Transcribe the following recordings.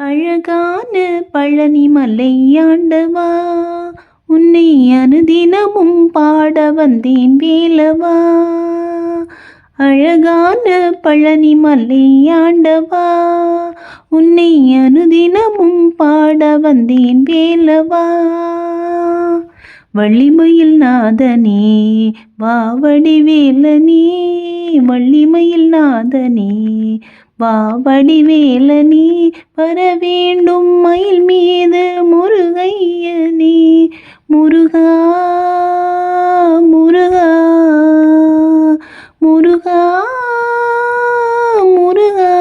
அழகான பழனி மலையாண்டவா உன்னை அனுதினமும் பாட வந்தேன் வேலவா. அழகான பழனி மலையாண்டவா உன்னை அனுதினமும் பாட வந்தேன் வேலவா. வள்ளிமயில் நாதனே வாவடி வேலனே வள்ளிமயில் நாதனே வாவடி வேலனே வர வேண்டும் மயில் மீது முருகையனே. முருகா முருகா முருகா முருகா.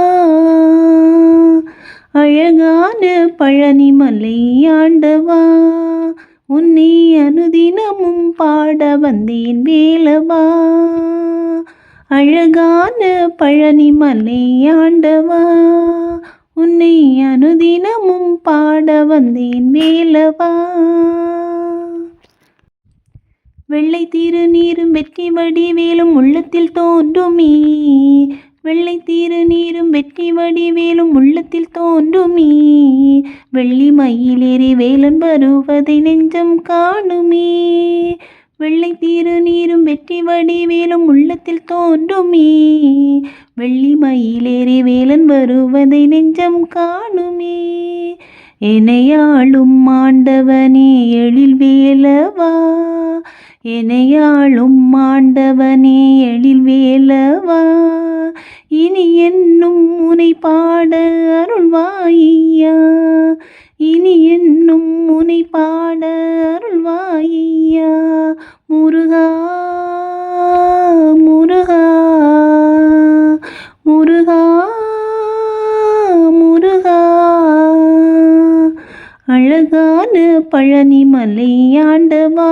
அழகான பழனி மலையாண்டவா உன்னை அனுதினமும் பாட வந்தேன் வேலவா. அழகான பழனி மலை ஆண்டவா. உன்னை அனுதினமும் பாட வந்தேன் வேலவா. வெள்ளை திருநீரும் வெற்றி வடிவேலும் உள்ளத்தில் தோன்றுமே. வெள்ளை திருநீரும் வெற்றி வடிவேலும் உள்ளத்தில் தோன்றுமே. வெள்ளி மயிலேறி வேலன் வருவதை நெஞ்சம் காணுமே. வெள்ளை தீரு நீரும் வெற்றி வடிவேலும் உள்ளத்தில் தோன்றுமே. வெள்ளி மயிலேறி வேலன் வருவதை நெஞ்சம் காணுமே. எனையாளும் ஆண்டவனே எழில் வேலவா. எனையாளும் ஆண்டவனே எழில் வேலவா. இனி என்னும் முனை பாட அருள்வாய்யா? இனி என்னும் முனை பாட அருள்வாய்யா? முருகா முருகா முருகா முருகா. அழகான பழனி மலையாண்டவா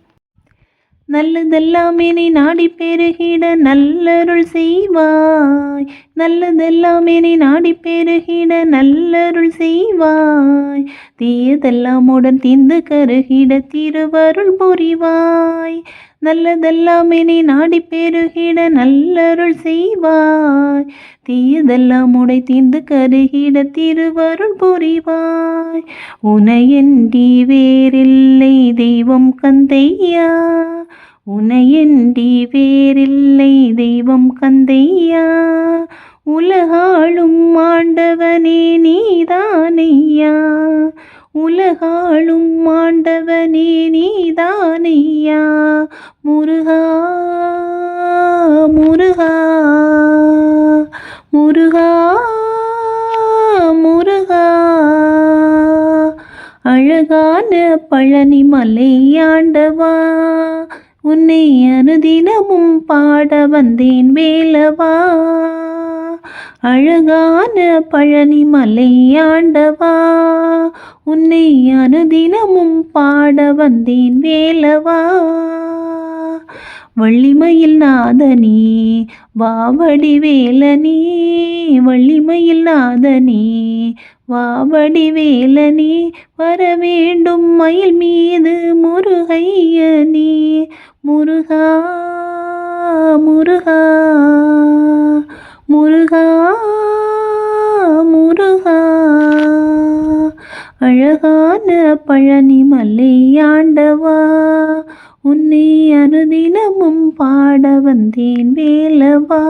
நல்லதெல்லாம் என்னை நாடி பெருகிட நல்லருள் செய்வாய். நல்லதெல்லாம் என்னை நாடி பெருகிட நல்லருள் செய்வாய். தீயதெல்லாம் உடன் தீந்து கருகிட திருவருள் புரிவாய். நல்லதெல்லாம் இனி நாடி பெருகிட நல்லருள் செய்வாய். தீயதெல்லாம் உடை தீர்ந்து கருகிட திருவருள் புரிவாய். உனையன்றி வேறில்லை தெய்வம் கந்தையா. உனையன்றி வேறில்லை தெய்வம் கந்தையா. உலகாளும் ஆண்டவனே நீதானையா. உலகாளும் மாண்டவனே நீதானையா முருகா முருகா முருகா முருகா. அழகான பழனி மலையாண்டவா உன்னை அனுதினமும் பாட வந்தேன் வேலவா. அழகான பழனி மலையாண்டவா உன்னை அனுதினமும் பாட வந்தேன் வேலவா. வள்ளிமயில் நாதனே வாவடி வேலனே. வள்ளிமயில் நாதனே வாவடி வேலனே. வர வேண்டும் மயில் மீது முருகையனே. முருகா முருகா முருகா முருகா. அழகான பழனி மல்லையாண்டவா உன்னை அனுதினமும் பாட வந்தேன் வேலவா.